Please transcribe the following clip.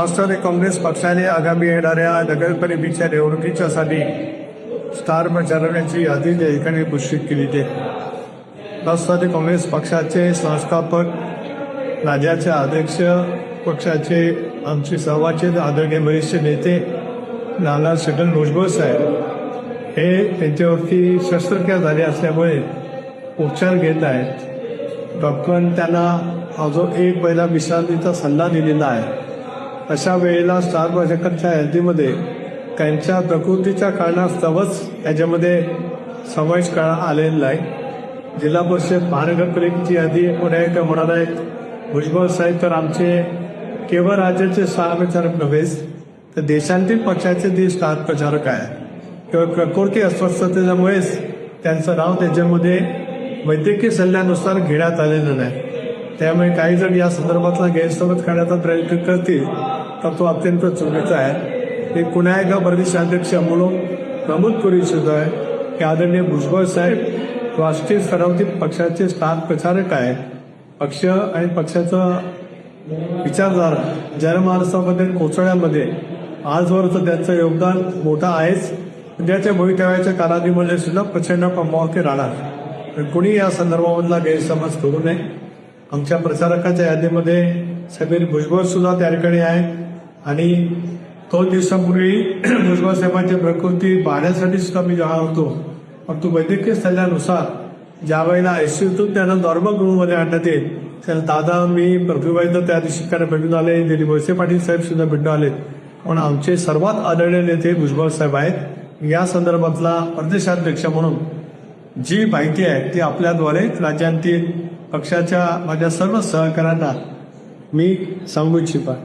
राष्ट्रवादी काँग्रेस पक्षाने आगामी येणाऱ्या नगरपालिकेच्या निवडणुकीच्यासाठी स्टार प्रचारकांची यादी त्या ठिकाणी घोषित केली ते राष्ट्रवादी काँग्रेस पक्षाचे संस्थापक राज्याचे अध्यक्ष पक्षाचे आमचे सहवाचे आदरणीय वरिष्ठ नेते नाना छगन भुजबळ साहेब हे त्यांच्यावरती शस्त्रक्रिया झाली असल्यामुळे उपचार घेत आहेत. डॉक्टरांनी त्यांना हा जो एक पहिला विश्रांतीचा सल्ला दिलेला आहे अशा वेळेला स्टार प्रजाकांच्या यादीमध्ये त्यांच्या प्रकृतीच्या कारणास्तवच याच्यामध्ये समावेश करा आलेला आहे. जिल्हा परिषद महानगरपालिकेची यादी पुण्या एका म्हणाला आहेत. भुजबळ साहेब तर आमचे केवळ राज्याचे स्टार प्रचारक नव्हेच तर देशांतील पक्षाचे ते स्टार प्रचारक आहे किंवा प्रकृती अस्वस्थतेमुळेच त्यांचं नाव त्याच्यामध्ये वैद्यकीय सल्ल्यानुसार घेण्यात आलेलं नाही. त्यामुळे काही जण या संदर्भातला गैरसमज करण्याचा प्रयत्न करतील. तर तो अत्यंत चुकीचा आहे. हे पुन्हा एका प्रदेशाध्यक्ष म्हणून नमूद करू इच्छितो आहे. की आदरणीय भुजबळ साहेब राष्ट्रीय स्तरावरती पक्षाचे स्थान प्रचारक आहे. पक्ष आणि पक्षाचा विचारधारा जनमानसामध्ये पोचवण्यामध्ये आजवर तर त्यांचं योगदान मोठं आहेच. उद्याच्या भवितव्याच्या कालावधीमध्ये सुद्धा प्रचंड प्रमाणावरती राहणार. कुणी या संदर्भामधला गैरसमज करू नये. आमच्या प्रचारकाच्या यादीमध्ये समीर भुजबळ सुद्धा त्या ठिकाणी आहे. आणि दोन दिवसापूर्वी भुजबळ साहेबांची प्रकृती पाहण्यासाठी सुद्धा मी जाणार होतो. परंतु वैद्यकीय सल्ल्यानुसार ज्या वेळेला आयसीयूतून त्यांना नॉर्मल रूममध्ये आणण्यात येईल त्याला दादा मी प्रभूबाईंना त्या दिवशी त्यांना भेटून आले दिलीप वळसे पाटील साहेब सुद्धा भेटून आले. पण आमचे सर्वात आदरणीय नेते भुजबळ साहेब आहेत. या संदर्भातला प्रदेशाध्यक्ष म्हणून जी माहिती आहे ती आपल्याद्वारे राज्यांतील पक्षाच्या माझ्या सर्व सहकाऱ्यांना मी सांगू इच्छितो.